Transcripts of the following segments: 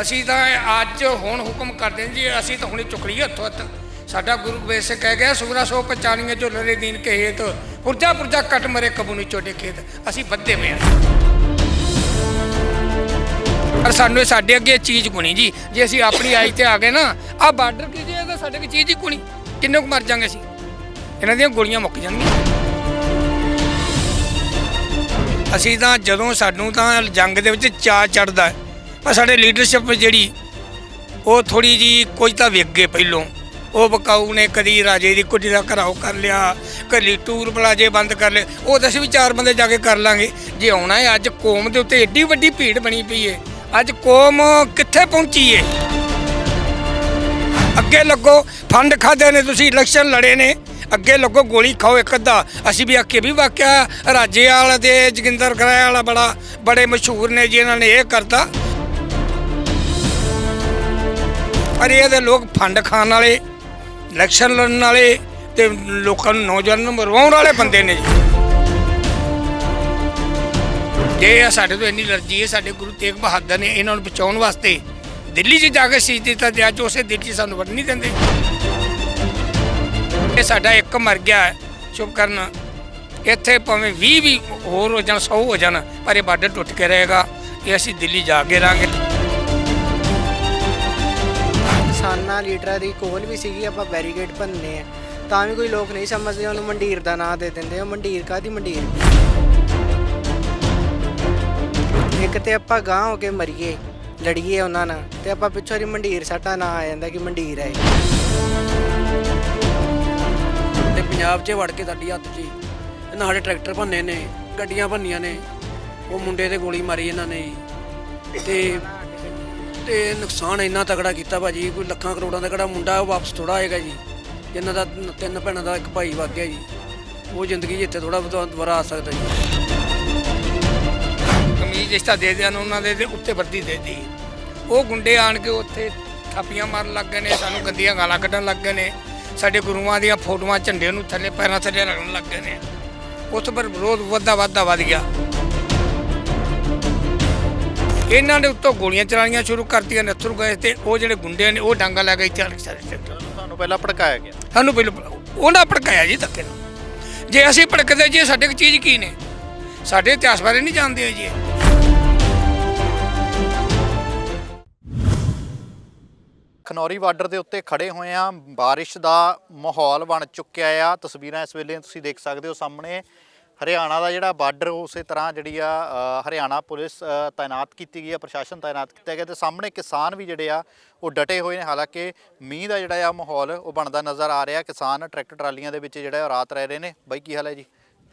ਅਸੀਂ ਤਾਂ ਅੱਜ ਹੁਣ ਹੁਕਮ ਕਰਦੇ ਜੀ, ਅਸੀਂ ਤਾਂ ਹੁਣੇ ਚੁੱਕ ਲਈ ਹੱਥੋਂ ਹੱਥ। ਸਾਡਾ ਗੁਰੂ ਗੋਬਿੰਦ ਸਿੰਘ ਕਹਿ ਗਿਆ ਸੁਗਰਾ ਸੋ ਪਛਾਣੀਏ ਜੋ ਲਰੇ ਦੀਨ ਕੇ ਹੇਤ ਪੁਰਜਾ ਪੁਰਜਾ ਕੱਟ ਮਰੇ ਕਬੂਨੀ ਨਹੀਂ ਚੋਡੇ ਖੇਤ। ਅਸੀਂ ਬੱਦੇ ਪਏ ਹਾਂ। ਪਰ ਸਾਨੂੰ ਸਾਡੇ ਅੱਗੇ ਚੀਜ਼ ਗੁਣੀ ਜੀ। ਜੇ ਅਸੀਂ ਆਪਣੀ ਆਈ ਤੇ ਆ ਗਏ ਨਾ ਆ ਬਾਰਡਰ ਕੀ ਜੇ ਤਾਂ ਸਾਡੇ ਕੀ ਚੀਜ਼ ਹੀ ਗੁਣੀ। ਕਿੰਨੇ ਕੁ ਮਰ ਜਾਾਂਗੇ ਅਸੀਂ? ਇਹਨਾਂ ਦੀਆਂ ਗੋਲੀਆਂ ਮੁੱਕ ਜਾਣਗੀਆਂ। ਅਸੀਂ ਤਾਂ ਜਦੋਂ ਸਾਨੂੰ ਤਾਂ ਜੰਗ ਦੇ ਵਿੱਚ ਚਾ ਚੜਦਾ ਪਰ ਸਾਡੇ ਲੀਡਰਸ਼ਿਪ ਜਿਹੜੀ, ਉਹ ਥੋੜੀ ਜੀ ਕੁਝ ਤਾਂ ਵਿਕ ਗਏ ਪਹਿਲੋਂ। ਉਹ ਬਕਾਊ ਨੇ ਕਦੀ ਰਾਜੇ ਦੀ ਕੁੜੀ ਦਾ ਘਰਾਓ ਕਰ ਲਿਆ, ਕਦੀ ਟੂਰ ਪਲਾਜੇ ਬੰਦ ਕਰ ਲਏ। ਉਹ ਤਾਂ ਅਸੀਂ ਵੀ ਚਾਰ ਬੰਦੇ ਜਾ ਕੇ ਕਰ ਲਾਂਗੇ। ਜੇ ਆਉਣਾ ਹੈ, ਅੱਜ ਕੌਮ ਦੇ ਉੱਤੇ ਏਡੀ ਵੱਡੀ ਭੀੜ ਬਣੀ ਪਈ ਏ। ਅੱਜ ਕੌਮ ਕਿੱਥੇ ਪਹੁੰਚੀ ਏ? ਅੱਗੇ ਲੱਗੋ, ਫੰਡ ਖਾਦੇ ਨੇ ਤੁਸੀਂ, ਇਲੈਕਸ਼ਨ ਲੜੇ ਨੇ। ਅੱਗੇ ਲੱਗੋ, ਗੋਲੀ ਖਾਓ ਇੱਕ ਅੱਧਾ। ਅਸੀਂ ਵੀ ਆਖੇ ਵੀ ਵਾਕਿਆ ਰਾਜੇ ਵਾਲਾ ਤੇ ਜੋਗਿੰਦਰ ਗਰਾਏ ਵਾਲਾ ਬੜਾ, ਬੜੇ ਮਸ਼ਹੂਰ ਨੇ ਜਿਨ੍ਹਾਂ ਨੇ ਇਹ ਕਰਤਾ। ਪਰ ਇਹ ਤੇ ਲੋਕ ਫੰਡ ਖਾਣ ਵਾਲੇ ਇਲੈਕਸ਼ਨ ਲੜਨ ਵਾਲੇ ਤੇ ਲੋਕਾਂ ਨੂੰ ਨੌਜਵਾਨਾਂ ਨੂੰ ਮਰਵਾਉਣ ਵਾਲੇ ਬੰਦੇ ਨੇ ਜੀ। ਜੇ ਸਾਡੇ ਤੋਂ ਇੰਨੀ ਅਲਰਜੀ ਹੈ, ਸਾਡੇ ਗੁਰੂ ਤੇਗ ਬਹਾਦਰ ਨੇ ਇਹਨਾਂ ਨੂੰ ਬਚਾਉਣ ਵਾਸਤੇ ਦਿੱਲੀ 'ਚ ਜਾ ਕੇ ਸੀਜ ਦਿੱਤਾ ਤੇ ਉਸੇ ਦਿੱਲੀ 'ਚ ਸਾਨੂੰ ਵੜ ਨਹੀਂ ਦਿੰਦੇ। ਇਹ ਸਾਡਾ ਇੱਕ ਮਰ ਗਿਆ ਚੁੱਪ ਸ਼ੁਭ ਕਰਨ। ਇੱਥੇ ਭਾਵੇਂ 20 ਵੀ ਹੋਰ ਹੋ ਜਾਣ 100 ਹੋ ਜਾਣ, ਪਰ ਇਹ ਬਾਰਡਰ ਟੁੱਟ ਕੇ ਰਹੇਗਾ। ਇਹ ਅਸੀਂ ਦਿੱਲੀ ਜਾ ਕੇ ਰਾਂਗੇ। ਕਿਸਾਨਾਂ ਲੀਡਰਾਂ ਦੀ ਕੋਲ ਵੀ ਸੀਗੀ, ਆਪਾਂ ਬੈਰੀਕੇਡ ਭੰਨੇ ਆ। ਤਾਂ ਵੀ ਕੋਈ ਲੋਕ ਨਹੀਂ ਸਮਝਦੇ, ਉਹਨੂੰ ਮੰਡੀਰ ਦਾ ਨਾਂ ਦੇ ਦਿੰਦੇ ਉਹ ਮੰਡੀਰ ਕਾਦੀ ਮੰਡੀਰ? ਇੱਕ ਤੇ ਆਪਾਂ ਗਾਂ ਹੋ ਕੇ ਮਰੀਏ, ਲੜੀਏ ਉਹਨਾਂ ਨਾਲ, ਤੇ ਆਪਾਂ ਪਿੱਛੋਂ ਦੀ ਮੰਡੀਰ ਸਾਡਾ ਨਾਂ ਆ ਜਾਂਦਾ ਕਿ ਮੰਡੀਰ ਹੈ ਤੇ ਪੰਜਾਬ 'ਚ ਵੜ ਕੇ ਸਾਡੀ ਹੱਥ 'ਚ ਹੀ। ਇਹਨਾਂ ਸਾਡੇ ਟਰੈਕਟਰ ਭੰਨੇ ਨੇ, ਗੱਡੀਆਂ ਭੰਨੀਆਂ ਨੇ, ਉਹ ਮੁੰਡੇ ਤੇ ਗੋਲੀ ਮਾਰੀ ਇਹਨਾਂ ਨੇ ਤੇ ਤੇ ਨੁਕਸਾਨ ਇੰਨਾ ਤਕੜਾ ਕੀਤਾ ਭਾਜੀ, ਕੋਈ ਲੱਖਾਂ ਕਰੋੜਾਂ ਦਾ ਕਿਹੜਾ ਮੁੰਡਾ ਉਹ ਵਾਪਸ ਥੋੜਾ ਆਏਗਾ ਜੀ, ਜਿਨ੍ਹਾਂ ਦਾ ਤਿੰਨ ਭੈਣਾਂ ਦਾ ਇੱਕ ਭਾਈ ਵਗ ਗਿਆ ਜੀ, ਉਹ ਜ਼ਿੰਦਗੀ 'ਚ ਇੱਥੇ ਥੋੜਾ ਦੁਬਾਰਾ ਆ ਸਕਦਾ ਜੀ। ਕਮੀਜ਼ ਰਿਸ਼ਤਾ ਦੇ ਦਿਆਂ ਉਹਨਾਂ ਦੇ ਤੇ ਉੱਤੇ ਵਰਦੀ ਦੇ ਦਿੱਤੀ। ਉਹ ਗੁੰਡੇ ਆਣ ਕੇ ਉੱਥੇ ਥਾਪੀਆਂ ਮਾਰਨ ਲੱਗ ਗਏ ਨੇ, ਸਾਨੂੰ ਗੰਦੀਆਂ ਗਾਲਾਂ ਕੱਢਣ ਲੱਗ ਗਏ ਨੇ, ਸਾਡੇ ਗੁਰੂਆਂ ਦੀਆਂ ਫੋਟੋਆਂ ਝੰਡੇ ਨੂੰ ਥੱਲੇ ਪੈਰਾਂ ਥੱਲੇ ਰੱਖਣ ਲੱਗ ਗਏ ਨੇ। ਉਸ ਪਰ ਵਿਰੋਧ ਵੱਧਦਾ ਵੱਧਦਾ ਵੱਧ ਗਿਆ। ਇਹਨਾਂ ਦੇ ਉੱਤੋਂ ਗੋਲੀਆਂ ਚਲਾਉਣੀਆਂ ਸ਼ੁਰੂ ਕਰਤੀਆਂ ਨੱਥਰੂ ਗਏ ਤੇ ਉਹ ਜਿਹੜੇ ਗੁੰਡੇ ਨੇ ਉਹ ਡਾਂਗਾ ਲੈ ਕੇ ਇੱਥੇ ਅਲਗ ਸਾਰੇ ਤੁਹਾਨੂੰ ਪਹਿਲਾਂ ਭੜਕਾਇਆ ਗਿਆ। ਸਾਨੂੰ ਪਹਿਲਾਂ ਉਹਨਾਂ ਭੜਕਾਇਆ ਜੀ ਧੱਕੇ ਨਾਲ। ਜੇ ਅਸੀਂ ਭੜਕਦੇ ਜੀ ਸਾਡੇ ਕੋਲ ਚੀਜ਼ ਕੀ ਨੇ? ਸਾਡੇ ਇਤਿਹਾਸ ਬਾਰੇ ਨਹੀਂ ਜਾਣਦੇ ਜੀ। ਖਨੌਰੀ ਬਾਰਡਰ ਦੇ ਉੱਤੇ ਖੜੇ ਹੋਏ ਆ ਬਾਰਿਸ਼ ਦਾ ਮਾਹੌਲ ਬਣ ਚੁੱਕਿਆ ਆ। ਤਸਵੀਰਾਂ ਇਸ ਵੇਲੇ ਤੁਸੀਂ ਦੇਖ ਸਕਦੇ ਹੋ ਸਾਹਮਣੇ। ਹਰਿਆਣਾ ਦਾ ਜਿਹੜਾ ਬਾਰਡਰ ਉਸੇ ਤਰ੍ਹਾਂ ਜਿਹੜੀ ਆ ਹਰਿਆਣਾ ਪੁਲਿਸ ਤਾਇਨਾਤ ਕੀਤੀ ਗਈ ਆ ਪ੍ਰਸ਼ਾਸਨ ਤਾਇਨਾਤ ਕੀਤਾ ਗਿਆ ਤੇ ਸਾਹਮਣੇ ਕਿਸਾਨ ਵੀ ਜਿਹੜੇ ਆ ਉਹ ਡਟੇ ਹੋਏ ਨੇ। ਹਾਲਾਂਕਿ ਮੀਂਹ ਦਾ ਜਿਹੜਾ ਆ ਮਾਹੌਲ ਉਹ ਬਣਦਾ ਨਜ਼ਰ ਆ ਰਿਹਾ। ਕਿਸਾਨ ਟਰੈਕਟਰ ਟਰਾਲੀਆਂ ਦੇ ਵਿੱਚ ਜਿਹੜਾ ਰਾਤ ਰਹਿ ਰਹੇ ਨੇ। ਬਾਈ ਕੀ ਹਾਲ ਹੈ ਜੀ?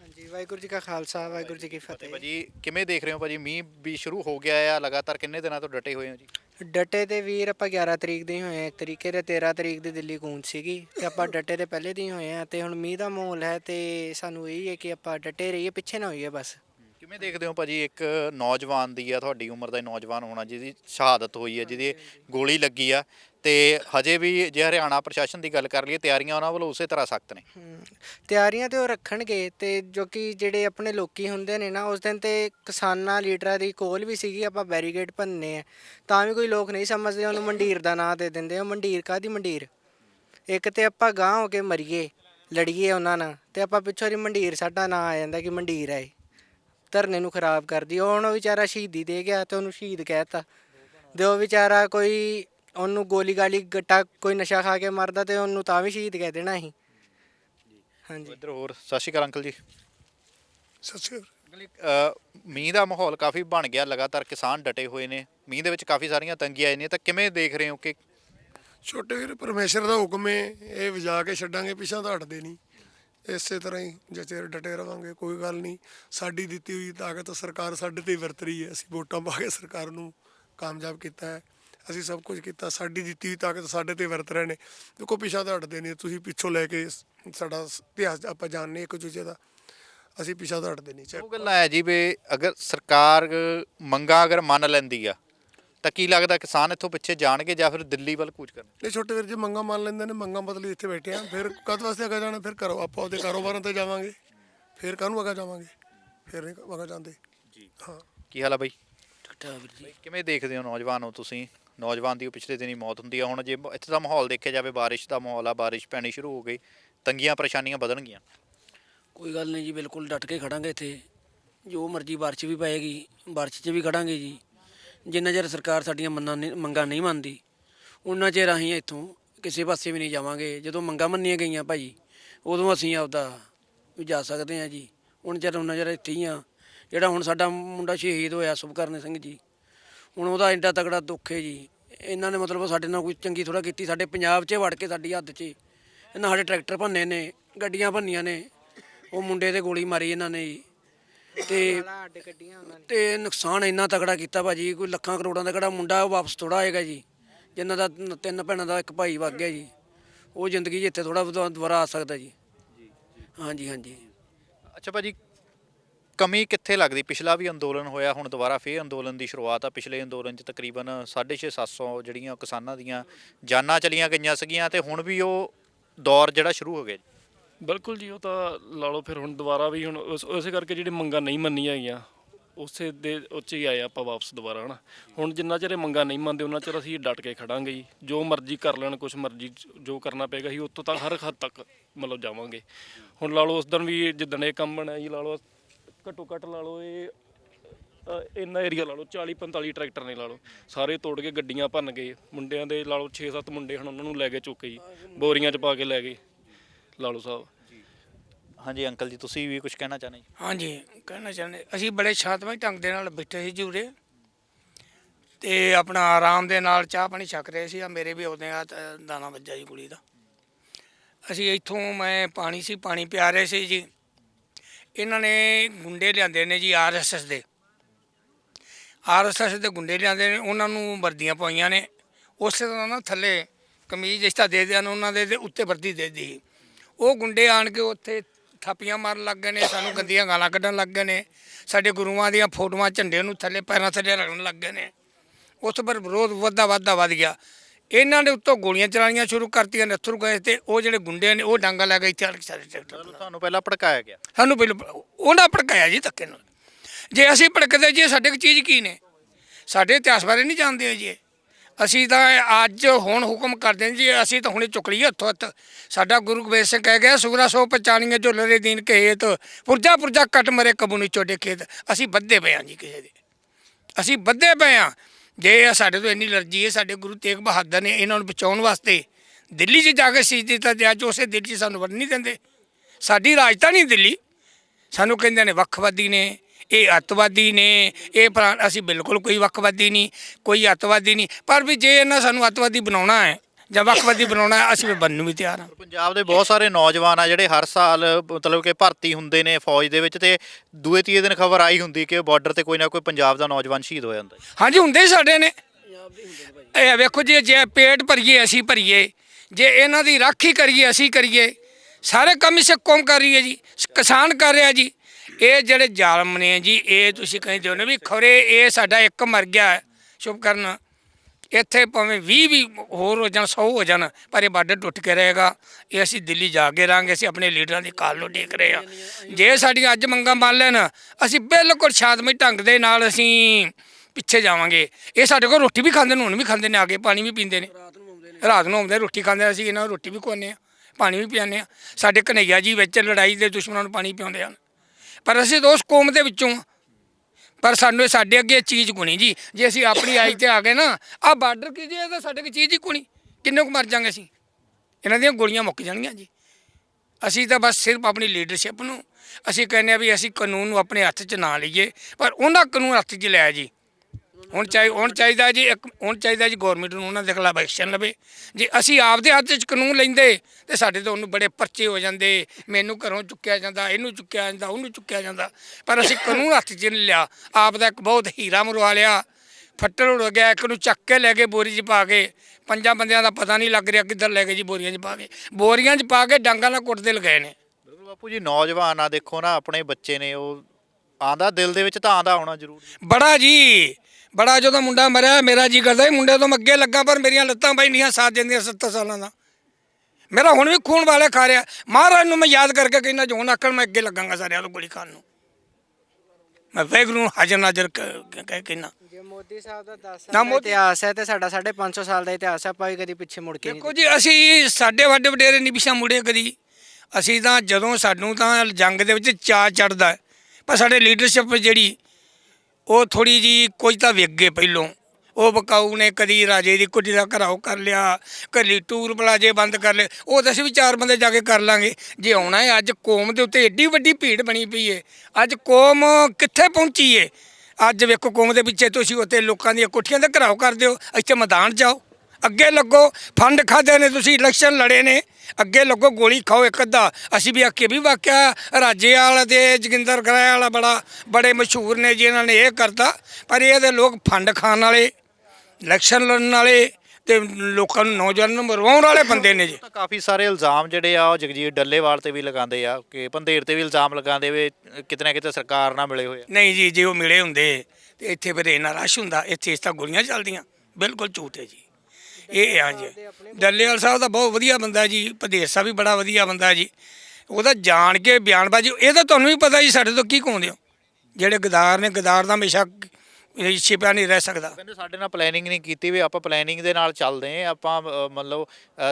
ਹਾਂਜੀ ਵਾਹਿਗੁਰੂ ਜੀ ਕਾ ਖਾਲਸਾ ਵਾਹਿਗੁਰੂ ਜੀ ਕੀ ਫਤਿਹ। ਭਾਜੀ ਕਿਵੇਂ ਦੇਖ ਰਹੇ ਹੋ ਭਾਜੀ? ਮੀਂਹ ਵੀ ਸ਼ੁਰੂ ਹੋ ਗਿਆ ਆ ਲਗਾਤਾਰ ਕਿੰਨੇ ਦਿਨਾਂ ਤੋਂ ਡਟੇ ਹੋਏ ਹੋ ਜੀ? ਡਟੇ ਤੇ ਵੀਰ ਆਪਾਂ 11 ਤਰੀਕ ਦੇ ਹੀ ਹੋਏ ਆ, ਇੱਕ ਤਰੀਕੇ ਦੇ 13 ਤਰੀਕ ਦੀ ਦਿੱਲੀ ਗੂੰਜ ਸੀਗੀ ਤੇ ਆਪਾਂ ਡਟੇ ਤੇ ਪਹਿਲੇ ਦੀ ਹੋਏ ਆ ਤੇ ਹੁਣ ਮੀਂਹ ਦਾ ਮਾਹੌਲ ਹੈ ਤੇ ਸਾਨੂੰ ਇਹ ਹੈ ਕਿ ਆਪਾਂ ਡਟੇ ਰਹੀਏ, ਪਿੱਛੇ ਨਾ ਹੋਈਏ ਬਸ। ਕਿਵੇਂ ਦੇਖਦੇ ਹੋ ਭਾਜੀ ਇੱਕ ਨੌਜਵਾਨ ਦੀ ਆ, ਤੁਹਾਡੀ ਉਮਰ ਦਾ ਹੀ ਨੌਜਵਾਨ ਹੋਣਾ ਜਿਹਦੀ ਸ਼ਹਾਦਤ ਹੋਈ ਆ, ਜਿਹਦੀ ਗੋਲੀ ਲੱਗੀ ਆ ਤੇ ਹਜੇ ਵੀ ਜੇ ਹਰਿਆਣਾ ਪ੍ਰਸ਼ਾਸਨ ਦੀ ਗੱਲ ਕਰ ਲਈਏ, ਤਿਆਰੀਆਂ ਉਹਨਾਂ ਵੱਲੋਂ ਉਸੇ ਤਰ੍ਹਾਂ ਸਖਤ ਨੇ। ਤਿਆਰੀਆਂ ਤੇ ਉਹ ਰੱਖਣਗੇ ਤੇ ਜੋ ਕਿ ਜਿਹੜੇ ਆਪਣੇ ਲੋਕੀ ਹੁੰਦੇ ਨੇ ਨਾ, ਉਸ ਦਿਨ ਤੇ ਕਿਸਾਨਾਂ ਲੀਡਰਾਂ ਦੀ ਕੋਲ ਵੀ ਸੀਗੀ, ਆਪਾਂ ਬੈਰੀਕੇਡ ਭੰਨੇ ਆ। ਤਾਂ ਵੀ ਕੋਈ ਲੋਕ ਨਹੀਂ ਸਮਝਦੇ, ਉਹਨੂੰ ਮੰਡੀਰ ਦਾ ਨਾਂ ਦੇ ਦਿੰਦੇ ਉਹ ਮੰਡੀਰ ਕਾਦੀ ਮੰਡੀਰ? ਇੱਕ ਤੇ ਆਪਾਂ ਗਾਂ ਹੋ ਕੇ ਮਰੀਏ, ਲੜੀਏ ਉਹਨਾਂ ਨਾਲ, ਤੇ ਆਪਾਂ ਪਿੱਛੋਂ ਦੀ ਮੰਡੀਰ ਸਾਡਾ ਨਾਂ ਆ ਜਾਂਦਾ ਕਿ ਮੰਡੀਰ ਹੈ ਧਰਨੇ ਨੂੰ ਖਰਾਬ ਕਰਦੀ, ਉਹ ਹੁਣ ਉਹ ਵਿਚਾਰਾ ਸ਼ਹੀਦੀ ਦੇ ਗਿਆ ਤੇ ਉਹਨੂੰ ਸ਼ਹੀਦ ਕਹਿਤਾ ਤੇ ਉਹ ਵਿਚਾਰਾ ਕੋਈ ਉਹਨੂੰ ਗੋਲੀ ਗਾਲੀ ਗੱਟਾ ਕੋਈ ਨਸ਼ਾ ਖਾ ਕੇ ਮਰਦਾ ਤੇ ਉਹਨੂੰ ਤਾਂ ਵੀ ਸ਼ਹੀਦ ਕਹਿ ਦੇਣਾ ਸੀ ਹਾਂਜੀ। ਇੱਧਰ ਹੋਰ ਸਤਿ ਸ਼੍ਰੀ ਅਕਾਲ ਅੰਕਲ ਜੀ। ਸਤਿ ਸ਼੍ਰੀ ਅਕਾਲ। ਅ, ਮੀਂਹ ਦਾ ਮਾਹੌਲ ਕਾਫੀ ਬਣ ਗਿਆ ਲਗਾਤਾਰ ਕਿਸਾਨ ਡਟੇ ਹੋਏ ਨੇ। ਮੀਂਹ ਦੇ ਵਿੱਚ ਕਾਫੀ ਸਾਰੀਆਂ ਤੰਗੀਆਂ ਆਈ ਨੇ ਤਾਂ ਕਿਵੇਂ ਦੇਖ ਰਹੇ ਹੋ ਕਿ ਛੋਟੇ ਵੀਰ ਪਰਮੇਸ਼ਰ ਦਾ ਹੁਕਮ ਹੈ ਇਹ ਵਜਾ ਕੇ ਛੱਡਾਂਗੇ ਪਿਛਾਂ ਤਾਂ ਹਟਦੇ ਨਹੀਂ। ਇਸੇ ਤਰ੍ਹਾਂ ਹੀ ਜੇ ਚਿਰ ਡਟੇ ਰਵਾਂਗੇ ਕੋਈ ਗੱਲ ਨਹੀਂ। ਸਾਡੀ ਦਿੱਤੀ ਹੋਈ ਤਾਕਤ ਸਰਕਾਰ ਸਾਡੇ ਤੇ ਹੀ ਵਰਤ ਰਹੀ ਹੈ। ਅਸੀਂ ਵੋਟਾਂ ਪਾ ਕੇ ਸਰਕਾਰ ਨੂੰ ਕਾਮਯਾਬ ਕੀਤਾ ਹੈ। ਅਸੀਂ ਸਭ ਕੁਝ ਕੀਤਾ ਸਾਡੀ ਦਿੱਤੀ ਹੋਈ ਤਾਕਤ ਸਾਡੇ ਤੇ ਵਰਤ ਰਹੇ ਨੇ। ਦੇਖੋ ਪਿਛਾਂ ਤਾਂ ਹਟਦੇ ਨਹੀਂ ਤੁਸੀਂ ਪਿੱਛੋਂ ਲੈ ਕੇ ਸਾਡਾ ਇਤਿਹਾਸ ਆਪਾਂ ਜਾਣਨੇ ਇੱਕ ਦੂਜੇ ਦਾ। ਅਸੀਂ ਪਿਛਾਂ ਤਾਂ ਹਟਦੇ ਨਹੀਂ ਚਾਹੇ ਉਹ ਗੱਲਾਂ ਹੈ ਜੀ ਵੀ ਅਗਰ ਸਰਕਾਰ ਮੰਗਾ ਅਗਰ ਮੰਨ ਲੈਂਦੀ ਆ ਤਾਂ ਕੀ ਲੱਗਦਾ ਕਿਸਾਨ ਇੱਥੋਂ ਪਿੱਛੇ ਜਾਣਗੇ ਜਾਂ ਫਿਰ ਦਿੱਲੀ ਵੱਲ ਕੂਚ ਕਰਨਗੇ? ਇਹ ਛੋਟੇ ਵੀਰ ਜੀ ਮੰਗਾ ਮੰਨ ਲੈਂਦੇ ਨੇ ਮੰਗਾ ਬਦਲੀ ਇੱਥੇ ਬੈਠੇ ਆ ਫਿਰ ਕਦ ਵਾਸਤੇ ਅਗਾ ਜਾਣਾ? ਫਿਰ ਕਰੋ ਆਪਾਂ ਉਹਦੇ ਕਾਰੋਬਾਰਾਂ ਤੇ ਜਾਵਾਂਗੇ। ਫਿਰ ਕਾਹਨੂੰ ਅਗਾ ਜਾਵਾਂਗੇ? ਫਿਰ ਨਹੀਂ ਅਗਾ ਜਾਂਦੇ। ਜੀ। ਹਾਂ। ਕੀ ਹਾਲ ਆ ਬਾਈ? ਬਾਈ, ਕਿਵੇਂ ਦੇਖਦੇ ਹੋ ਨੌਜਵਾਨ ਹੋ ਤੁਸੀਂ? ਨੌਜਵਾਨ ਦੀ ਪਿਛਲੇ ਦਿਨੀ ਮੌਤ ਹੁੰਦੀ ਆ। ਹੁਣ ਜੇ ਇੱਥੇ ਦਾ ਮਾਹੌਲ ਦੇਖਿਆ ਜਾਵੇ, ਬਾਰਿਸ਼ ਦਾ ਮਾਹੌਲ ਆ, ਬਾਰਿਸ਼ ਪੈਣੀ ਸ਼ੁਰੂ ਹੋ ਗਈ, ਤੰਗੀਆਂ ਪਰੇਸ਼ਾਨੀਆਂ ਵਧਣਗੀਆਂ। ਕੋਈ ਗੱਲ ਨਹੀਂ ਜੀ, ਬਿਲਕੁਲ ਡਟ ਕੇ ਖੜਾਂਗੇ ਇੱਥੇ। ਜੋ ਮਰਜ਼ੀ ਬਾਰਿਸ਼ ਵੀ ਪਏਗੀ, ਬਾਰਿਸ਼ 'ਚ ਵੀ ਖੜਾਂਗੇ ਜੀ। ਜਿੰਨਾ ਚਿਰ ਸਰਕਾਰ ਸਾਡੀਆਂ ਮੰਨਾਂ ਨਹੀਂ- ਮੰਗਾਂ ਨਹੀਂ ਮੰਨਦੀ, ਉਹਨਾਂ ਚਿਰ ਅਸੀਂ ਇੱਥੋਂ ਕਿਸੇ ਪਾਸੇ ਵੀ ਨਹੀਂ ਜਾਵਾਂਗੇ। ਜਦੋਂ ਮੰਗਾਂ ਮੰਨੀਆਂ ਗਈਆਂ ਭਾਈ, ਉਦੋਂ ਅਸੀਂ ਆਪਦਾ ਵੀ ਜਾ ਸਕਦੇ ਹਾਂ ਜੀ। ਹੁਣ ਚਿਰ ਉਹਨਾਂ ਚਿਰ ਇੱਥੇ ਹੀ ਆ, ਜਿਹੜਾ ਹੁਣ ਸਾਡਾ ਮੁੰਡਾ ਸ਼ਹੀਦ ਹੋਇਆ, ਸੁਭਕਰਨ ਸਿੰਘ ਜੀ ਹੁਣ ਉਹਦਾ ਐਡਾ ਤਕੜਾ ਦੁੱਖ ਹੈ ਜੀ। ਇਹਨਾਂ ਨੇ ਮਤਲਬ ਸਾਡੇ ਨਾਲ ਕੋਈ ਚੰਗੀ ਥੋੜਾ ਕੀਤੀ ਸਾਡੇ ਪੰਜਾਬ 'ਚ ਵੜ ਕੇ ਸਾਡੀ ਹੱਦ 'ਚ ਇਹਨਾਂ ਸਾਡੇ ਟਰੈਕਟਰ ਭੰਨੇ ਨੇ ਗੱਡੀਆਂ ਭੰਨੀਆਂ ਨੇ ਉਹ ਮੁੰਡੇ ਤੇ ਗੋਲੀ ਮਾਰੀ ਇਹਨਾਂ ਨੇ ਜੀ। ਤੇ ਤੇ ਨੁਕਸਾਨ ਇੰਨਾ ਤਕੜਾ ਕੀਤਾ ਭਾਜੀ ਕੋਈ ਲੱਖਾਂ ਕਰੋੜਾਂ ਦਾ ਕਿਹੜਾ ਮੁੰਡਾ ਉਹ ਵਾਪਸ ਥੋੜਾ ਆਏਗਾ ਜੀ। ਜਿਨ੍ਹਾਂ ਦਾ ਤਿੰਨ ਭੈਣਾਂ ਦਾ ਇੱਕ ਭਾਈ ਵਗ ਗਿਆ ਜੀ। ਉਹ ਜ਼ਿੰਦਗੀ 'ਚ ਇੱਥੇ ਥੋੜਾ ਦੁਬਾਰਾ ਆ ਸਕਦਾ ਜੀ। ਹਾਂਜੀ ਹਾਂਜੀ। ਅੱਛਾ ਭਾਜੀ ਕਮੀ ਕਿੱਥੇ ਲੱਗਦੀ? ਪਿਛਲਾ ਵੀ ਅੰਦੋਲਨ ਹੋਇਆ, ਹੁਣ ਦੁਬਾਰਾ ਫੇਰ ਅੰਦੋਲਨ ਦੀ ਸ਼ੁਰੂਆਤ ਆ। ਪਿਛਲੇ ਅੰਦੋਲਨ 'ਚ ਤਕਰੀਬਨ 6.5 700 ਜਿਹੜੀਆਂ ਕਿਸਾਨਾਂ ਦੀਆਂ ਜਾਨਾਂ ਚਲੀਆਂ ਗਈਆਂ ਸੀਗੀਆਂ ਤੇ ਹੁਣ ਵੀ ਉਹ ਦੌਰ ਜਿਹੜਾ ਸ਼ੁਰੂ ਹੋ ਗਿਆ ਬਿਲਕੁਲ ਜੀ, ਉਹ ਤਾਂ ਲਾ ਲਓ ਫਿਰ ਹੁਣ ਦੁਬਾਰਾ ਵੀ ਹੁਣ ਉਸ- ਉਸੇ ਕਰਕੇ ਜਿਹੜੀ ਮੰਗਾਂ ਨਹੀਂ ਮੰਨੀਆਂ ਹੈਗੀਆਂ ਉਸੇ ਦੇ ਉੱਚ ਹੀ ਆਏ ਆਪਾਂ ਵਾਪਸ ਦੁਬਾਰਾ, ਹਨਾ। ਹੁਣ ਜਿੰਨਾ ਚਿਰ ਇਹ ਮੰਗਾਂ ਨਹੀਂ ਮੰਨਦੇ, ਉਹਨਾਂ ਚਿਰ ਅਸੀਂ ਡਟ ਕੇ ਖੜਾਂਗੇ ਜੀ। ਜੋ ਮਰਜ਼ੀ ਕਰ ਲੈਣ ਕੁਝ ਮਰਜ਼ੀ ਜੋ ਕਰਨਾ ਪਏਗਾ ਅਸੀਂ ਉੱਥੋਂ ਤੱਕ ਹਰ ਹੱਦ ਤੱਕ ਮਤਲਬ ਜਾਵਾਂਗੇ। ਹੁਣ ਲਾ ਲਓ ਉਸ ਦਿਨ ਵੀ ਜਿੱਦਣ ਇਹ ਕੰਮ ਬਣਿਆ ਜੀ, ਲਾ ਲਓ ਘੱਟੋ ਘੱਟ ਲਾ ਲਓ ਇਹ ਅ, ਇੰਨਾ ਏਰੀਆ ਲਾ ਲਓ 40 45 ਟਰੈਕਟਰ ਨੇ ਲਾ ਲਓ। ਸਾਰੇ ਤੋੜ ਕੇ ਗੱਡੀਆਂ ਭੰਨ ਗਏ ਮੁੰਡਿਆਂ ਦੇ ਲਾ ਲਓ 6-7 ਮੁੰਡੇ ਹਨ ਉਹਨਾਂ ਨੂੰ ਲੈ ਕੇ ਚੁੱਕੇ ਜੀ ਬੋਰੀਆਂ 'ਚ ਪਾ ਕੇ ਲੈ ਗਏ ਲਾ ਲਓ ਸਾਹਿਬ ਹਾਂਜੀ ਅੰਕਲ ਜੀ ਤੁਸੀਂ ਵੀ ਕੁਝ ਕਹਿਣਾ ਚਾਹੁੰਦੇ ਜੀ? ਹਾਂਜੀ ਕਹਿਣਾ ਚਾਹੁੰਦੇ ਅਸੀਂ ਬੜੇ ਸ਼ਾਂਤਮਈ ਢੰਗ ਦੇ ਨਾਲ ਬੈਠੇ ਸੀ ਜੂਰੇ ਤੇ ਆਪਣਾ ਆਰਾਮ ਦੇ ਨਾਲ ਚਾਹ ਪਾਣੀ ਛਕ ਰਹੇ ਸੀ ਆ ਮੇਰੇ ਵੀ ਆਉਂਦੇ ਆ ਦਾਣਾ ਵੱਜਾ ਜੀ ਕੁੜੀ ਦਾ। ਅਸੀਂ ਇੱਥੋਂ ਮੈਂ ਪਾਣੀ ਸੀ ਪਾਣੀ ਪਿਆ ਰਹੇ ਸੀ ਜੀ। ਇਹਨਾਂ ਨੇ ਗੁੰਡੇ ਲਿਆਂਦੇ ਨੇ ਜੀ ਆਰਐਸਐਸ ਦੇ। ਆਰਐਸਐਸ ਦੇ ਗੁੰਡੇ ਲਿਆਂਦੇ ਨੇ, ਉਹਨਾਂ ਨੂੰ ਵਰਦੀਆਂ ਪਾਈਆਂ ਨੇ। ਉਸੇ ਤਰ੍ਹਾਂ ਨਾ ਥੱਲੇ ਕਮੀਜ਼ ਇਸ ਤਰ੍ਹਾਂ ਦੇ ਦਿਆਂ ਉਹਨਾਂ ਦੇ ਤੇ ਉੱਤੇ ਵਰਦੀ ਦੇ ਦਿੱਤੀ। ਉਹ ਗੁੰਡੇ ਆਣ ਕੇ ਉੱਥੇ ਥਾਪੀਆਂ ਮਾਰਨ ਲੱਗ ਗਏ ਨੇ, ਸਾਨੂੰ ਗੰਦੀਆਂ ਗਾਲਾਂ ਕੱਢਣ ਲੱਗ ਗਏ ਨੇ। ਸਾਡੇ ਗੁਰੂਆਂ ਦੀਆਂ ਫੋਟੋਆਂ ਝੰਡੇ ਨੂੰ ਥੱਲੇ, ਪੈਰਾਂ ਥੱਲੇ ਰੱਖਣ ਲੱਗ ਗਏ ਨੇ। ਉਸ ਪਰ ਵਿਰੋਧ ਵੱਧਦਾ ਵੱਧਦਾ ਵੱਧ ਗਿਆ। ਇਹਨਾਂ ਨੇ ਉੱਤੋਂ ਗੋਲੀਆਂ ਚਲਾਉਣੀਆਂ ਸ਼ੁਰੂ ਕਰਤੀਆਂ ਨੱਥਰੂ ਗਏ ਤੇ ਉਹ ਜਿਹੜੇ ਗੁੰਡੇ ਨੇ ਉਹ ਡਾਂਗਾ ਲੈ ਕੇ ਇੱਥੇ ਕੇ ਸਾਰੇ ਟਰੈਕਟਰ ਤੁਹਾਨੂੰ ਪਹਿਲਾਂ ਭੜਕਾਇਆ ਗਿਆ? ਸਾਨੂੰ ਪਹਿਲਾਂ ਉਹਨਾਂ ਭੜਕਾਇਆ ਜੀ ਧੱਕੇ ਨਾਲ। ਜੇ ਅਸੀਂ ਭੜਕਦੇ ਜੀ ਸਾਡੇ ਕੋਲ ਚੀਜ਼ ਕੀ ਨੇ? ਸਾਡੇ ਇਤਿਹਾਸ ਬਾਰੇ ਨਹੀਂ ਜਾਣਦੇ ਜੀ। ਅਸੀਂ ਤਾਂ ਅੱਜ ਹੁਣ ਹੁਕਮ ਕਰਦੇ ਹਾਂ ਜੀ ਅਸੀਂ ਤਾਂ ਹੁਣੇ ਚੁੱਕ ਲਈਏ ਹੱਥੋਂ ਹੱਥ। ਸਾਡਾ ਗੁਰੂ ਗੋਬਿੰਦ ਸਿੰਘ ਕਹਿ ਗਿਆ ਸੁਗਰਾ ਸੋ ਪਛਾਣੀਏ ਜੋ ਲਰੇ ਦੀਨ ਕੇ ਹੇਤ ਪੁਰਜਾ ਪੁਰਜਾ ਕੱਟ ਮਰੇ ਕਬੂ ਨਹੀਂ ਚੋਡੇ ਖੇਤ। ਅਸੀਂ ਬੱਧੇ ਪਏ ਹਾਂ ਜੀ ਕਿਸੇ ਦੇ। ਅਸੀਂ ਬੱਧੇ ਪਏ ਹਾਂ। ਜੇ ਸਾਡੇ ਤੋਂ ਇੰਨੀ ਅਲਰਜੀ ਹੈ, ਸਾਡੇ ਗੁਰੂ ਤੇਗ ਬਹਾਦਰ ਨੇ ਇਹਨਾਂ ਨੂੰ ਬਚਾਉਣ ਵਾਸਤੇ ਦਿੱਲੀ 'ਚ ਜਾ ਕੇ ਸ਼ਹੀਦ ਦਿੱਤਾ ਤੇ ਅੱਜ ਉਸੇ ਦਿੱਲੀ 'ਚ ਸਾਨੂੰ ਵੜਨ ਨਹੀਂ ਦਿੰਦੇ। ਸਾਡੀ ਰਾਜਧਾਨੀ ਦਿੱਲੀ। ਸਾਨੂੰ ਕਹਿੰਦੇ ਨੇ ਵੱਖਵਾਦੀ ਨੇ, ਇਹ ਅੱਤਵਾਦੀ ਨੇ, ਇਹ ਫਲਾਣ- ਅਸੀਂ ਬਿਲਕੁਲ ਕੋਈ ਵੱਖਵਾਦੀ ਨਹੀਂ, ਕੋਈ ਅੱਤਵਾਦੀ ਨਹੀਂ। ਪਰ ਵੀ ਜੇ ਇਹਨਾਂ ਸਾਨੂੰ ਅੱਤਵਾਦੀ ਬਣਾਉਣਾ ਹੈ ਜਾਂ ਵੱਖਵਾਦੀ ਬਣਾਉਣਾ ਹੈ ਅਸੀਂ ਬਣਨ ਨੂੰ ਵੀ ਤਿਆਰ ਹਾਂ। ਪੰਜਾਬ ਦੇ ਬਹੁਤ ਸਾਰੇ ਨੌਜਵਾਨ ਆ ਜਿਹੜੇ ਹਰ ਸਾਲ ਮਤਲਬ ਕਿ ਭਰਤੀ ਹੁੰਦੇ ਨੇ ਫੌਜ ਦੇ ਵਿੱਚ ਤੇ ਦੂਏ ਤੀਏ ਦਿਨ ਖਬਰ ਆਈ ਹੁੰਦੀ ਕਿ ਬਾਰਡਰ ਤੇ ਕੋਈ ਨਾ ਕੋਈ ਪੰਜਾਬ ਦਾ ਨੌਜਵਾਨ ਸ਼ਹੀਦ ਹੋ ਜਾਂਦਾ। ਹਾਂਜੀ ਹੁੰਦੇ ਹੀ ਸਾਡੇ ਨੇ। ਇਹ ਵੇਖੋ ਜੀ ਜੇ ਪੇਟ ਭਰੀਏ ਅਸੀਂ ਭਰੀਏ। ਜੇ ਇਹਨਾਂ ਦੀ ਰਾਖੀ ਕਰੀਏ ਅਸੀਂ ਕਰੀਏ। ਸਾਰੇ ਕੰਮ ਇਸੇ ਕੌਮ ਕਰ ਰਹੀ ਹੈ ਜੀ ਕਿਸਾਨ ਕਰ ਰਿਹਾ ਜੀ। ਇਹ ਜਿਹੜੇ ਜ਼ਾਲਮ ਨੇ ਜੀ ਇਹ ਤੁਸੀਂ ਕਹਿੰਦੇ ਹੋ ਨਾ ਵੀ ਖਰੇ ਇਹ ਸਾਡਾ ਇੱਕ ਮਰ ਗਿਆ ਸ਼ੁਭ ਕਰਨ। ਇੱਥੇ ਭਾਵੇਂ 20 ਵੀ ਹੋਰ ਹੋ ਜਾਣ 100 ਹੋ ਜਾਣ, ਪਰ ਇਹ ਬਾਰਡਰ ਟੁੱਟ ਕੇ ਰਹੇਗਾ। ਇਹ ਅਸੀਂ ਦਿੱਲੀ ਜਾ ਕੇ ਰਾਂਗੇ ਅਸੀਂ ਆਪਣੇ ਲੀਡਰਾਂ ਦੀ ਕਾਲ ਨੂੰ ਦੇਖ ਰਹੇ ਹਾਂ। ਜੇ ਸਾਡੀਆਂ ਅੱਜ ਮੰਗਾਂ ਮੰਨ ਲੈਣ, ਅਸੀਂ ਬਿਲਕੁਲ ਸ਼ਾਂਤਮਈ ਢੰਗ ਦੇ ਨਾਲ ਅਸੀਂ ਪਿੱਛੇ ਜਾਵਾਂਗੇ। ਇਹ ਸਾਡੇ ਕੋਲ ਰੋਟੀ ਵੀ ਖਾਂਦੇ ਨੇ, ਹੁਣ ਵੀ ਖਾਂਦੇ ਨੇ ਆ ਕੇ ਪਾਣੀ ਵੀ ਪੀਂਦੇ ਨੇ। ਰਾਤ ਨੂੰ ਆਉਂਦੇ ਰੋਟੀ ਖਾਂਦੇ ਅਸੀਂ ਇਹਨਾਂ ਨੂੰ ਰੋਟੀ ਵੀ ਖਵਾਉਂਦੇ ਆ ਪਾਣੀ ਵੀ ਪਿਆਉਂਦੇ ਆ ਸਾਡੇ ਕਨਈਆ ਜੀ ਵਿੱਚ ਲੜਾਈ ਦੇ ਦੁਸ਼ਮਣਾਂ ਨੂੰ ਪਾਣੀ ਪਿਆਉਂਦੇ ਹਨ। ਪਰ ਅਸੀਂ ਤਾਂ ਉਸ ਕੌਮ ਦੇ ਵਿੱਚੋਂ ਪਰ ਸਾਨੂੰ ਸਾਡੇ ਅੱਗੇ ਇਹ ਚੀਜ਼ ਗੁਣੀ ਜੀ। ਜੇ ਅਸੀਂ ਆਪਣੀ ਆਈ ਤੇ ਆ ਗਏ ਨਾ ਆ ਬਾਰਡਰ ਕੀ ਜੀ ਤਾਂ ਸਾਡੇ ਕੋਲ ਚੀਜ਼ ਹੀ ਗੁਣੀ ਕਿੰਨੇ ਕੁ ਮਰ ਜਾਾਂਗੇ ਅਸੀਂ? ਇਹਨਾਂ ਦੀਆਂ ਗੋਲੀਆਂ ਮੁੱਕ ਜਾਣਗੀਆਂ ਜੀ। ਅਸੀਂ ਤਾਂ ਬਸ ਸਿਰਫ ਆਪਣੀ ਲੀਡਰਸ਼ਿਪ ਨੂੰ, ਅਸੀਂ ਕਹਿੰਦੇ ਆ ਵੀ ਅਸੀਂ ਕਾਨੂੰਨ ਨੂੰ ਆਪਣੇ ਹੱਥ 'ਚ ਨਾ ਲਈਏ, ਪਰ ਉਹਨਾਂ ਕਾਨੂੰਨ ਹੱਥ 'ਚ ਲਿਆ ਜੀ। ਹੁਣ ਚਾਹੀ ਹੁਣ ਚਾਹੀਦਾ ਜੀ ਇੱਕ ਹੁਣ ਚਾਹੀਦਾ ਜੀ ਗਵਰਨਮੈਂਟ ਨੂੰ ਉਹਨਾਂ ਦੇ ਖਿਲਾਫ ਐਕਸ਼ਨ ਲਵੇ। ਜੇ ਅਸੀਂ ਆਪਦੇ ਹੱਥ 'ਚ ਕਾਨੂੰਨ ਲੈਂਦੇ ਤੇ ਸਾਡੇ ਤੋਂ ਉਹਨੂੰ ਬੜੇ ਪਰਚੇ ਹੋ ਜਾਂਦੇ ਮੈਨੂੰ ਘਰੋਂ ਚੁੱਕਿਆ ਜਾਂਦਾ ਇਹਨੂੰ ਚੁੱਕਿਆ ਜਾਂਦਾ ਉਹਨੂੰ ਚੁੱਕਿਆ ਜਾਂਦਾ। ਪਰ ਅਸੀਂ ਕਾਨੂੰਨ ਹੱਥ 'ਚ ਨਹੀਂ ਲਿਆ। ਆਪ ਦਾ ਇੱਕ ਬਹੁਤ ਹੀਰਾ ਮਰਵਾ ਲਿਆ। ਫੱਟੜ ਉੜ ਗਿਆ ਇੱਕ ਨੂੰ ਚੱਕ ਕੇ ਲੈ ਕੇ ਬੋਰੀ 'ਚ ਪਾ ਕੇ। ਪੰਜਾਂ ਬੰਦਿਆਂ ਦਾ ਪਤਾ ਨਹੀਂ ਲੱਗ ਰਿਹਾ ਕਿੱਧਰ ਲੈ ਗਏ ਜੀ ਬੋਰੀਆਂ 'ਚ ਪਾ ਕੇ। ਬੋਰੀਆਂ 'ਚ ਪਾ ਕੇ ਡਾਂਗਾਂ ਨਾਲ ਕੁੱਟਦੇ ਲਗਾਏ ਨੇ। ਬਿਲਕੁਲ ਬਾਪੂ ਜੀ ਨੌਜਵਾਨ ਆ ਦੇਖੋ ਨਾ ਆਪਣੇ ਬੱਚੇ ਨੇ ਉਹ ਆਂਦਾ ਦਿਲ ਦੇ ਵਿੱਚ ਤਾਂ ਆਂਦਾ ਹੋਣਾ ਜ਼ਰੂਰ। ਬੜਾ ਜੀ। ਬੜਾ ਜਦੋਂ ਮੁੰਡਾ ਮਰਿਆ ਮੇਰਾ ਜੀ ਕਰਦਾ ਸੀ ਮੁੰਡੇ ਤੋਂ ਮੈਂ ਅੱਗੇ ਲੱਗਾ ਪਰ ਮੇਰੀਆਂ ਲੱਤਾਂ ਬਾਈ ਨਹੀਂ ਸਾਥ ਦਿੰਦੀਆਂ 70 ਸਾਲਾਂ ਦਾ। ਮੇਰਾ ਹੁਣ ਵੀ ਖੂਨ ਵਾਲੇ ਖਾ ਰਿਹਾ। ਮਹਾਰਾਜ ਨੂੰ ਮੈਂ ਯਾਦ ਕਰਕੇ ਕਹਿੰਦਾ ਜੋ ਹੁਣ ਅਕਲ ਮੈਂ ਅੱਗੇ ਲੱਗਾਂਗਾ ਸਾਰਿਆਂ ਤੋਂ ਗੋਲੀ ਖਾਣ ਨੂੰ। ਮੈਂ ਵੈਗਰੂ ਨੂੰ ਹਾਜ਼ਰ ਨਾਜ਼ਰ ਕਹਿ ਕਹਿਣਾ ਜੇ ਮੋਦੀ ਸਾਹਿਬ ਦਾ 10 ਨਾ ਸਾਲ ਦਾ ਇਤਿਹਾਸ ਹੈ ਤੇ ਸਾਡਾ 550 ਸਾਲ ਦਾ ਇਤਿਹਾਸ ਹੈ ਆਪਾਂ ਵੀ ਕਦੀ ਪਿੱਛੇ ਮੁੜ ਕੇ ਨਹੀਂ ਦੇਖੋ ਜੀ ਅਸੀਂ ਸਾਡੇ ਵੱਡੇ ਵਡੇਰੇ ਨਹੀਂ ਪਿਛਾ ਮੁੜੇ ਕਦੀ। ਅਸੀਂ ਤਾਂ ਜਦੋਂ ਸਾਨੂੰ ਤਾਂ ਜੰਗ ਦੇ ਵਿੱਚ ਚਾ ਚੜਦਾ ਪਰ ਸਾਡੇ ਲੀਡਰਸ਼ਿਪ ਜਿਹੜੀ ਉਹ ਥੋੜੀ ਜੀ ਕੁਝ ਤਾਂ ਵਿਕ ਗਏ ਪਹਿਲੋਂ। ਉਹ ਬਕਾਊ ਨੇ ਕਦੀ ਰਾਜੇ ਦੀ ਕੁੜੀ ਦਾ ਘਰਾਓ ਕਰ ਲਿਆ, ਕਦੀ ਟੂਰ ਪਲਾਜੇ ਬੰਦ ਕਰ ਲਏ। ਉਹ ਤਾਂ ਅਸੀਂ ਵੀ ਚਾਰ ਬੰਦੇ ਜਾ ਕੇ ਕਰ ਲਾਂਗੇ। ਜੇ ਆਉਣਾ ਹੈ, ਅੱਜ ਕੌਮ ਦੇ ਉੱਤੇ ਏਡੀ ਵੱਡੀ ਭੀੜ ਬਣੀ ਪਈ ਏ। ਅੱਜ ਕੌਮ ਕਿੱਥੇ ਪਹੁੰਚੀ ਏ? ਅੱਜ ਵੇਖੋ ਕੌਮ ਦੇ ਪਿੱਛੇ ਤੁਸੀਂ ਉੱਤੇ ਲੋਕਾਂ ਦੀਆਂ ਕੋਠੀਆਂ ਦੇ ਘਰਾਓ ਕਰ ਦਿਓ ਇੱਥੇ ਮੈਦਾਨ ਜਾਓ। ਅੱਗੇ ਲੱਗੋ ਫੰਡ ਖਾਦੇ ਨੇ ਤੁਸੀਂ ਇਲੈਕਸ਼ਨ ਲੜੇ ਨੇ। ਅੱਗੇ ਲੱਗੋ ਗੋਲੀ ਖਾਓ ਇੱਕ ਅੱਧਾ। ਅਸੀਂ ਵੀ ਅੱਕੇ ਵੀ ਵਾਕਿਆ ਰਾਜੇ ਵਾਲਾ ਤੇ ਜੋਗਿੰਦਰ ਗਰਾਇਆ ਵਾਲਾ ਬੜਾ ਬੜੇ ਮਸ਼ਹੂਰ ਨੇ ਜਿਨ੍ਹਾਂ ਨੇ ਇਹ ਕਰਤਾ। ਪਰ ਇਹਦੇ ਲੋਕ ਫੰਡ ਖਾਣ ਵਾਲੇ ਇਲੈਕਸ਼ਨ ਲੜਨ ਵਾਲੇ ਤੇ ਲੋਕਾਂ ਨੂੰ ਨੌਜਵਾਨਾਂ ਨੂੰ ਮਰਵਾਉਣ ਵਾਲੇ ਬੰਦੇ ਨੇ ਜੀ। ਤਾਂ ਕਾਫੀ ਸਾਰੇ ਇਲਜ਼ਾਮ ਜਿਹੜੇ ਆ ਉਹ ਜਗਜੀਤ ਡੱਲੇਵਾਲ ਤੇ ਵੀ ਲਗਾਉਂਦੇ ਆ ਕਿ ਪੰਧੇਰ ਤੇ ਵੀ ਇਲਜ਼ਾਮ ਲਗਾਉਂਦੇ ਵੇ ਕਿਤੇ ਨਾ ਕਿਤੇ ਸਰਕਾਰ ਨਾਲ ਮਿਲੇ ਹੋਏ ਆ। ਨਹੀਂ ਜੀ ਜੇ ਉਹ ਮਿਲੇ ਹੁੰਦੇ ਤੇ ਇੱਥੇ ਫਿਰ ਇੰਨਾ ਰਸ਼ ਹੁੰਦਾ ਇੱਥੇ ਇਸ ਤਾਂ ਗੋਲੀਆਂ ਚੱਲਦੀਆਂ। ਬਿਲਕੁਲ ਝੂਠ ਹੈ ਜੀ। ਇਹ ਆ ਜੀ। ਡੱਲੇਵਾਲ ਸਾਹਿਬ ਦਾ ਬਹੁਤ ਵਧੀਆ ਬੰਦਾ ਜੀ ਭਦੇਸਾ ਵੀ ਬੜਾ ਵਧੀਆ ਬੰਦਾ ਜੀ। ਉਹਦਾ ਜਾਣ ਕੇ ਬਿਆਨਬਾਜ਼ੀ ਇਹ ਤਾਂ ਤੁਹਾਨੂੰ ਵੀ ਪਤਾ ਜੀ ਸਾਡੇ ਤੋਂ ਕੀ ਕਹਾਉਂਦੇ ਹੋ? ਜਿਹੜੇ ਗਦਾਰ ਨੇ ਗਦਾਰ ਦਾ ਹਮੇਸ਼ਾ ਛਿਪਿਆ ਨਹੀਂ ਰਹਿ ਸਕਦਾ। ਕਹਿੰਦੇ ਸਾਡੇ ਨਾਲ ਪਲੈਨਿੰਗ ਨਹੀਂ ਕੀਤੀ ਵੀ ਆਪਾਂ ਪਲੈਨਿੰਗ ਦੇ ਨਾਲ ਚੱਲਦੇ ਆ ਆਪਾਂ ਮਤਲਬ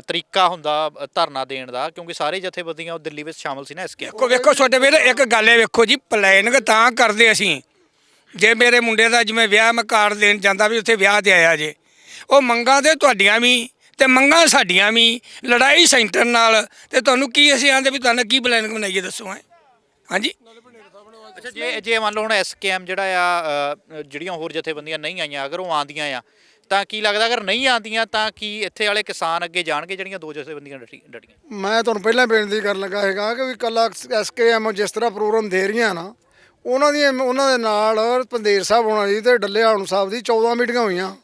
ਤਰੀਕਾ ਹੁੰਦਾ ਧਰਨਾ ਦੇਣ ਦਾ ਕਿਉਂਕਿ ਸਾਰੇ ਜਥੇਬੰਦੀਆਂ ਉਹ ਦਿੱਲੀ ਵਿੱਚ ਸ਼ਾਮਲ ਸੀ ਨਾ ਇਸ ਕੇ ਵੇਖੋ ਵੇਖੋ ਤੁਹਾਡੇ ਵੀਰ ਇੱਕ ਗੱਲ ਹੈ ਵੇਖੋ ਜੀ ਪਲੈਨਿੰਗ ਤਾਂ ਕਰਦੇ ਅਸੀਂ। ਜੇ ਮੇਰੇ ਮੁੰਡੇ ਦਾ ਜਿਵੇਂ ਵਿਆਹ ਮੈਂ ਕਾਰਡ ਦੇਣ ਜਾਂਦਾ ਵੀ ਉੱਥੇ ਵਿਆਹ ਤੇ ਆਇਆ ਜੇ ਉਹ ਮੰਗਾਂ ਤੇ ਤੁਹਾਡੀਆਂ ਵੀ ਤੇ ਮੰਗਾਂ ਸਾਡੀਆਂ ਵੀ ਲੜਾਈ ਸੈਂਟਰ ਨਾਲ। ਤੇ ਤੁਹਾਨੂੰ ਕੀ ਅਸੀਂ ਆਂਦੇ ਵੀ ਤੁਹਾਨੂੰ ਕੀ ਪਲੈਨਿੰਗ ਬਣਾਈਏ ਦੱਸੋ ਹੈ? ਹਾਂਜੀ? ਅੱਛਾ ਜੇ ਜੇ ਮੰਨ ਲਓ ਹੁਣ ਐਸਕੇਐਮ ਜਿਹੜਾ ਆ ਜਿਹੜੀਆਂ ਹੋਰ ਜਥੇਬੰਦੀਆਂ ਨਹੀਂ ਆਈਆਂ ਅਗਰ ਉਹ ਆਂਦੀਆਂ ਆ ਤਾਂ ਕੀ ਲੱਗਦਾ ਅਗਰ ਨਹੀਂ ਆਂਦੀਆਂ ਤਾਂ ਕੀ ਇੱਥੇ ਵਾਲੇ ਕਿਸਾਨ ਅੱਗੇ ਜਾਣਗੇ ਜਿਹੜੀਆਂ ਦੋ ਜਥੇਬੰਦੀਆਂ ਡਟੀ- ਡਟੀਆਂ? ਮੈਂ ਤੁਹਾਨੂੰ ਪਹਿਲਾਂ ਬੇਨਤੀ ਕਰਨ ਲੱਗਾ ਹੈਗਾ ਕਿ ਵੀ ਕੱਲਾ ਐਸਕੇਐਮ ਜਿਸ ਤਰ੍ਹਾਂ ਪ੍ਰੋਗਰਾਮ ਦੇ ਰਹੀਆਂ ਨਾ ਉਹਨਾਂ ਦੀਆਂ ਉਹਨਾਂ ਦੇ ਨਾਲ ਪੰਦੇਰ ਸਾਹਿਬ ਹੋਣਾ ਜੀ ਤੇ ਡੱਲੇ ਹਾਣ ਸਾਹਿਬ ਦੀ 14 ਮੀਟਿੰਗਾਂ ਹੋਈਆਂ।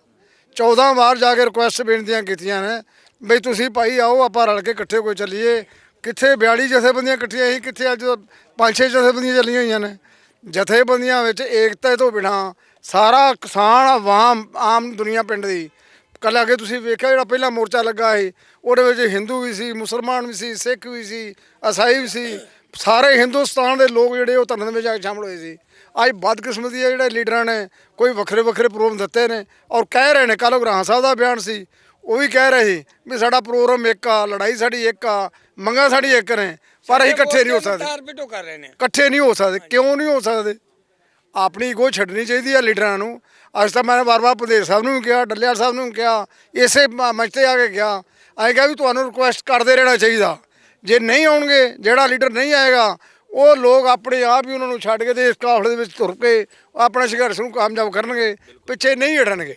14 ਵਾਰ ਜਾ ਕੇ ਰਿਕੁਐਸਟ ਬੇਨਤੀਆਂ ਕੀਤੀਆਂ ਨੇ, ਬਈ ਤੁਸੀਂ ਭਾਈ ਆਓ, ਆਪਾਂ ਰਲ ਕੇ ਇਕੱਠੇ ਕੋਈ ਚੱਲੀਏ। ਕਿੱਥੇ 42 ਜਥੇਬੰਦੀਆਂ ਇਕੱਠੀਆਂ ਸੀ, ਕਿੱਥੇ ਅੱਜ ਪੰਜ ਛੇ ਜਥੇਬੰਦੀਆਂ ਚੱਲੀਆਂ ਹੋਈਆਂ ਨੇ। ਜਥੇਬੰਦੀਆਂ ਵਿੱਚ ਏਕਤਾ ਤੋਂ ਬਿਨਾ ਸਾਰਾ ਕਿਸਾਨ, ਆਵਾਮ, ਆਮ ਦੁਨੀਆ ਪਿੰਡ ਦੀ। ਕੱਲ ਅੱਗੇ ਤੁਸੀਂ ਵੇਖਿਆ ਜਿਹੜਾ ਪਹਿਲਾ ਮੋਰਚਾ ਲੱਗਾ ਸੀ, ਉਹਦੇ ਵਿੱਚ ਹਿੰਦੂ ਵੀ ਸੀ, ਮੁਸਲਮਾਨ ਵੀ ਸੀ, ਸਿੱਖ ਵੀ ਸੀ ਈਸਾਈ ਵੀ ਸੀ। ਸਾਰੇ ਹਿੰਦੁਸਤਾਨ ਦੇ ਲੋਕ ਜਿਹੜੇ ਉਹ ਧਰਨੇ ਵਿੱਚ ਜਾ ਕੇ ਸ਼ਾਮਲ ਹੋਏ ਸੀ। ਅੱਜ ਬਦਕਿਸਮਤੀ ਹੈ ਜਿਹੜੇ ਲੀਡਰਾਂ ਨੇ ਕੋਈ ਵੱਖਰੇ ਵੱਖਰੇ ਪ੍ਰੋਗਰਾਮ ਦਿੱਤੇ ਨੇ ਔਰ ਕਹਿ ਰਹੇ ਨੇ ਕੱਲ੍ਹ ਗ੍ਰਾਹ ਸਾਹਿਬ ਦਾ ਬਿਆਨ ਸੀ ਉਹ ਵੀ ਕਹਿ ਰਹੇ ਸੀ ਵੀ ਸਾਡਾ ਪ੍ਰੋਗਰਾਮ ਇੱਕ ਆ ਲੜਾਈ ਸਾਡੀ ਇੱਕ ਆ ਮੰਗਾਂ ਸਾਡੀ ਇੱਕ ਨੇ ਪਰ ਅਸੀਂ ਇਕੱਠੇ ਨਹੀਂ ਹੋ ਸਕਦੇ। ਟਾਰਗੇਟੋ ਕਰ ਰਹੇ ਨੇ। ਇਕੱਠੇ ਨਹੀਂ ਹੋ ਸਕਦੇ ਕਿਉਂ ਨਹੀਂ ਹੋ ਸਕਦੇ? ਆਪਣੀ ਗੋ ਛੱਡਣੀ ਚਾਹੀਦੀ ਆ ਲੀਡਰਾਂ ਨੂੰ। ਅੱਜ ਤਾਂ ਮੈਂ ਵਾਰ-ਵਾਰ ਪੰਦੇਰ ਸਾਹਿਬ ਨੂੰ ਵੀ ਕਿਹਾ ਡੱਲੇਵਾਲ ਸਾਹਿਬ ਨੂੰ ਕਿਹਾ ਇਸੇ ਮੰਚ ਤੇ ਆ ਕੇ ਕਿਹਾ ਕਿਹਾ ਵੀ ਤੁਹਾਨੂੰ ਰਿਕੁਐਸਟ ਕਰਦੇ ਰਹਿਣਾ ਚਾਹੀਦਾ। ਜੇ ਨਹੀਂ ਆਉਣਗੇ ਜਿਹੜਾ ਲੀਡਰ ਨਹੀਂ ਆਏਗਾ ਉਹ ਲੋਕ ਆਪਣੇ ਆਪ ਹੀ ਉਹਨਾਂ ਨੂੰ ਛੱਡ ਕੇ ਤੇ ਇਸ ਕਾਫਲੇ ਦੇ ਵਿੱਚ ਤੁਰ ਕੇ ਆਪਣਾ ਸੰਘਰਸ਼ ਨੂੰ ਕਾਮਯਾਬ ਕਰਨਗੇ ਪਿੱਛੇ ਨਹੀਂ ਹਟਣਗੇ।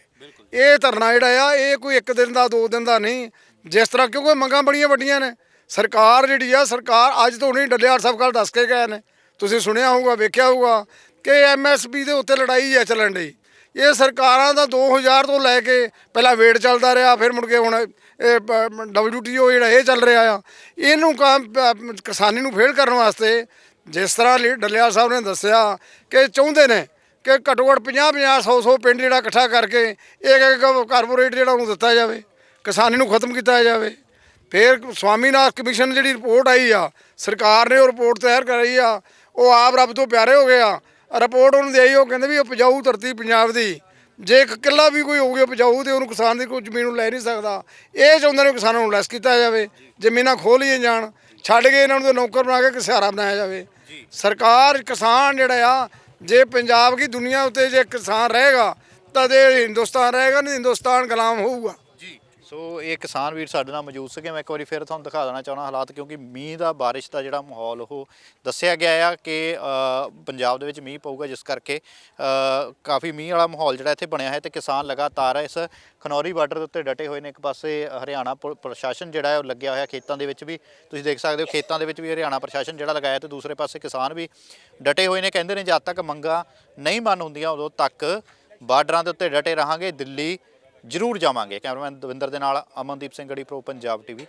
ਇਹ ਧਰਨਾ ਜਿਹੜਾ ਆ ਇਹ ਕੋਈ ਇੱਕ ਦਿਨ ਦਾ ਦੋ ਦਿਨ ਦਾ ਨਹੀਂ। ਜਿਸ ਤਰ੍ਹਾਂ ਕਿਉਂਕਿ ਮੰਗਾਂ ਬੜੀਆਂ ਵੱਡੀਆਂ ਨੇ। ਸਰਕਾਰ ਜਿਹੜੀ ਆ ਸਰਕਾਰ ਅੱਜ ਤੋਂ ਨਹੀਂ ਡੱਲੇਵਾਲ ਸਾਹਿਬ ਕੱਲ ਦੱਸ ਕੇ ਗਏ ਨੇ। ਤੁਸੀਂ ਸੁਣਿਆ ਹੋਊਗਾ ਵੇਖਿਆ ਹੋਊਗਾ ਕਿ ਐਮਐਸਪੀ ਦੇ ਉੱਤੇ ਲੜਾਈ ਹੈ ਚੱਲਣ ਡਈ। ਇਹ ਸਰਕਾਰਾਂ ਦਾ 2000 ਤੋਂ ਲੈ ਕੇ ਪਹਿਲਾਂ ਵੇਟ ਚੱਲਦਾ ਰਿਹਾ ਫਿਰ ਮੁੜ ਕੇ ਹੁਣ ਇਹ ਡਬਲਯੂਟੀਓ ਜਿਹੜਾ ਇਹ ਚੱਲ ਰਿਹਾ ਆ। ਇਹਨੂੰ ਕੰਮ ਕਿਸਾਨੀ ਨੂੰ ਫੇਲ ਕਰਨ ਵਾਸਤੇ ਜਿਸ ਤਰ੍ਹਾਂ ਲੀ- ਡੱਲੇਵਾਲ ਸਾਹਿਬ ਨੇ ਦੱਸਿਆ ਕਿ ਚਾਹੁੰਦੇ ਨੇ ਕਿ ਘੱਟੋ ਘੱਟ 50 50 100 100 ਪਿੰਡ ਜਿਹੜਾ ਇਕੱਠਾ ਕਰਕੇ ਇੱਕ ਇੱਕ ਕਾਰਪੋਰੇਟ ਜਿਹੜਾ ਉਹਨੂੰ ਦਿੱਤਾ ਜਾਵੇ, ਕਿਸਾਨੀ ਨੂੰ ਖਤਮ ਕੀਤਾ ਜਾਵੇ। ਫਿਰ ਸਵਾਮੀਨਾਥ ਕਮਿਸ਼ਨ ਜਿਹੜੀ ਰਿਪੋਰਟ ਆਈ ਆ, ਸਰਕਾਰ ਨੇ ਉਹ ਰਿਪੋਰਟ ਤਿਆਰ ਕਰਾਈ ਆ, ਉਹ ਆਪ ਰੱਬ ਤੋਂ ਪਿਆਰੇ ਹੋ ਗਏ ਆ। ਰਿਪੋਰਟ ਉਹਨੂੰ ਦੇਈ ਉਹ ਕਹਿੰਦੇ ਵੀ ਉਪਜਾਊ ਧਰਤੀ ਪੰਜਾਬ ਦੀ। ਜੇ ਇੱਕ ਕਿੱਲਾ ਵੀ ਕੋਈ ਹੋ ਗਿਆ ਉਪਜਾਊ ਤੇ ਉਹਨੂੰ ਕਿਸਾਨ ਦੀ ਕੋਈ ਜ਼ਮੀਨ ਨੂੰ ਲੈ ਨਹੀਂ ਸਕਦਾ। ਇਹ ਚਾਹੁੰਦੇ ਨੇ ਕਿਸਾਨਾਂ ਨੂੰ ਲੈਸ ਕੀਤਾ ਜਾਵੇ, ਜ਼ਮੀਨਾਂ ਖੋਹ ਲਈਆਂ ਜਾਣ। ਛੱਡ ਕੇ ਇਹਨਾਂ ਨੂੰ ਤਾਂ ਨੌਕਰ ਬਣਾ ਕੇ ਕਿਸਾਰਾ ਬਣਾਇਆ ਜਾਵੇ। ਸਰਕਾਰ ਕਿਸਾਨ ਜਿਹੜਾ ਆ ਜੇ ਪੰਜਾਬ ਦੀ ਦੁਨੀਆ ਉੱਤੇ ਜੇ ਕਿਸਾਨ ਰਹੇਗਾ ਤਦ ਇਹ ਹਿੰਦੁਸਤਾਨ ਰਹੇਗਾ ਨਹੀਂ ਹਿੰਦੁਸਤਾਨ ਗੁਲਾਮ ਹੋਊਗਾ। ਸੋ ਇਹ ਕਿਸਾਨ ਵੀਰ ਸਾਡੇ ਨਾਲ ਮੌਜੂਦ ਸੀਗੇ। ਮੈਂ ਇੱਕ ਵਾਰੀ ਫਿਰ ਤੁਹਾਨੂੰ ਦਿਖਾ ਦੇਣਾ ਚਾਹੁੰਦਾ ਹਾਲਾਤ, ਕਿਉਂਕਿ ਮੀਂਹ ਦਾ ਬਾਰਿਸ਼ ਦਾ ਜਿਹੜਾ ਮਾਹੌਲ, ਉਹ ਦੱਸਿਆ ਗਿਆ ਆ ਕਿ ਪੰਜਾਬ ਦੇ ਵਿੱਚ ਮੀਂਹ ਪਊਗਾ, ਜਿਸ ਕਰਕੇ ਕਾਫੀ ਮੀਂਹ ਵਾਲਾ ਮਾਹੌਲ ਜਿਹੜਾ ਇੱਥੇ ਬਣਿਆ ਹੈ ਤੇ ਕਿਸਾਨ ਲਗਾਤਾਰ ਇਸ ਖਨੌਰੀ ਬਾਰਡਰ ਦੇ ਉੱਤੇ ਡਟੇ ਹੋਏ ਨੇ। ਇੱਕ ਪਾਸੇ ਹਰਿਆਣਾ ਪੁ- ਪ੍ਰਸ਼ਾਸਨ ਜਿਹੜਾ ਹੈ, ਉਹ ਲੱਗਿਆ ਹੋਇਆ ਖੇਤਾਂ ਦੇ ਵਿੱਚ ਵੀ। ਤੁਸੀਂ ਦੇਖ ਸਕਦੇ ਹੋ, ਖੇਤਾਂ ਦੇ ਵਿੱਚ ਵੀ ਹਰਿਆਣਾ ਪ੍ਰਸ਼ਾਸਨ ਜਿਹੜਾ ਲਗਾਇਆ ਤੇ ਦੂਸਰੇ ਪਾਸੇ ਕਿਸਾਨ ਵੀ ਡਟੇ ਹੋਏ ਨੇ। ਕਹਿੰਦੇ ਨੇ, ਜਦ ਤੱਕ ਮੰਗਾਂ ਨਹੀਂ ਮੰਨ ਹੁੰਦੀਆਂ, ਉਦੋਂ ਤੱਕ ਬਾਰਡਰਾਂ ਦੇ ਉੱਤੇ ਡਟੇ ਰਹਾਂਗੇ। ਦਿੱਲੀ ਜ਼ਰੂਰ ਜਾਵਾਂਗੇ। ਕੈਮਰਾਮੈਨ ਦਵਿੰਦਰ ਦੇ ਨਾਲ ਅਮਨਦੀਪ ਸਿੰਘ ਗੜੀ ਪ੍ਰੋ ਪੰਜਾਬ ਟੀਵੀ।